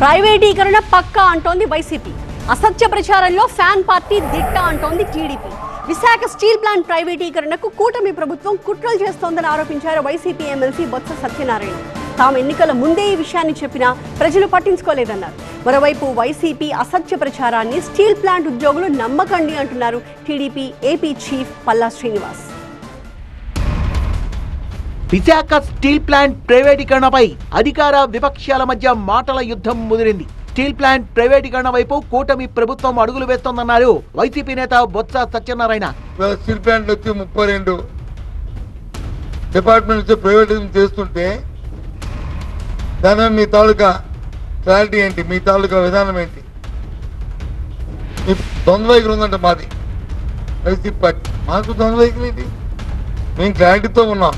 ప్రైవేటీకరణ పక్కా అంటోంది వైసీపీ. అసత్య ప్రచారంలో ఫ్యాన్ పార్టీ దిట్ట అంటోంది టీడీపీ. విశాఖ స్టీల్ ప్లాంట్ ప్రైవేటీకరణకు కూటమి ప్రభుత్వం కుట్రలు చేస్తోందని ఆరోపించారు వైసీపీ ఎమ్మెల్సీ బొత్స సత్యనారాయణ. తాము ఎన్నికల ముందే ఈ విషయాన్ని చెప్పినా ప్రజలు పట్టించుకోలేదన్నారు. మరోవైపు వైసీపీ అసత్య ప్రచారాన్ని స్టీల్ ప్లాంట్ ఉద్యోగులు నమ్మకండి అంటున్నారు TDP AP chief Palla Srinivas. Visakha steel plant ప్రైవేటీకరణపై అధికార విపక్షాల మధ్య మాటల యుద్ధం ముదిరింది. స్టీల్ ప్లాంట్ ప్రైవేటీకరణ వైపు కూటమి ప్రభుత్వం అడుగులు వేస్తోందన్నారు వైసీపీ నేత బొత్స సత్యనారాయణ. స్టీల్ ప్లాంట్ వచ్చి ముప్పై రెండు డిపార్ట్మెంట్ వచ్చి ప్రైవేటైజేషన్ చేస్తుంటే దాని మీ తాలూకా క్లారిటీ ఏంటి? మీ తాలూకా విధానం ఏంటి? ద్వంద్వ వైఖరి ఉందంట మాది. YCP party. మాకు ద్వంద్వ వైఖరి ఏంటి? మేము క్లారిటీతో ఉన్నాం.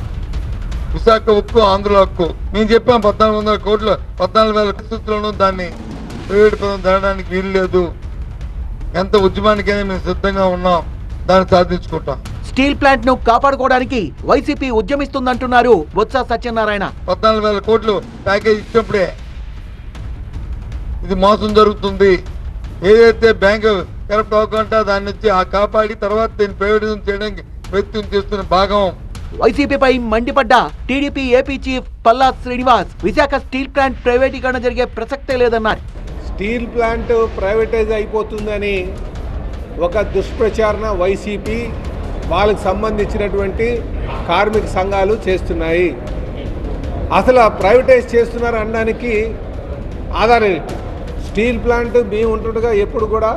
విశాఖ ఉక్కు ఆంధ్ర హక్కు మేము చెప్పాం పద్నాలుగు వందల కోట్ల పద్నాలుగు వేల పరిస్థితుల్లోనూ దాన్ని ప్రైవేట్ పదం తేడానికి వీలు లేదు. ఎంత ఉద్యమానికైనా మేము సిద్ధంగా ఉన్నాం దాన్ని సాధించుకుంటాం. స్టీల్ ప్లాంట్ను కాపాడుకోవడానికి వైసీపీ ఉద్యమిస్తుందంటున్నారు బొత్స సత్యనారాయణ. పద్నాలుగు వేల కోట్లు ప్యాకేజ్ ఇచ్చినప్పుడే ఇది మోసం జరుగుతుంది. ఏదైతే బ్యాంకు కరెక్ట్ అవ్వకుండా దాన్ని వచ్చి ఆ కాపాడి తర్వాత దీన్ని ప్రైవేటైజేషన్ చేయడానికి ప్రయత్నం చేస్తున్న భాగం వైసీపీపై మండిపడ్డ TDP AP chief Palla Srinivas Visakha steel plant ప్రైవేటీకరణ జరిగే ప్రసక్తే లేదన్నారు. స్టీల్ ప్లాంట్ ప్రైవేటైజ్ అయిపోతుందని ఒక దుష్ప్రచారణ వైసీపీ వాళ్ళకి సంబంధించినటువంటి కార్మిక సంఘాలు చేస్తున్నాయి. అసలు ప్రైవేటైజ్ చేస్తున్నారు అనడానికి ఆధారం స్టీల్ ప్లాంట్ మేము ఉంటుండగా ఎప్పుడు కూడా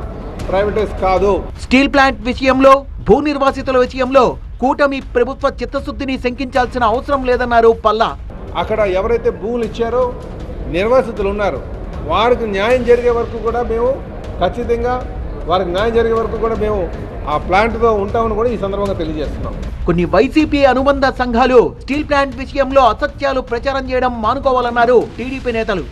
ప్రైవేటైజ్ కాదు. స్టీల్ ప్లాంట్ విషయంలో భూ నిర్వాసితుల విషయంలో కూటమి ప్రభుత్వ చిత్తశుద్ధిని శంకించాల్సిన అవసరం లేదన్నారు పల్లా. అక్కడ ఎవరైతే భూములు ఇచ్చారో నిర్వాసితులు ఉన్నారు వారికి న్యాయం జరిగే వరకు కూడా మేము ఖచ్చితంగా వారికి న్యాయం జరిగే వరకు కూడా మేము ఆ ప్లాంట్తో ఉంటామని కూడా ఈ సందర్భంగా తెలియజేస్తున్నాం. కొన్ని వైసీపీ అనుబంధ సంఘాలు స్టీల్ ప్లాంట్ విషయంలో అసత్యాలు ప్రచారం చేయడం మానుకోవాలన్నారు టీడీపీ నేతలు.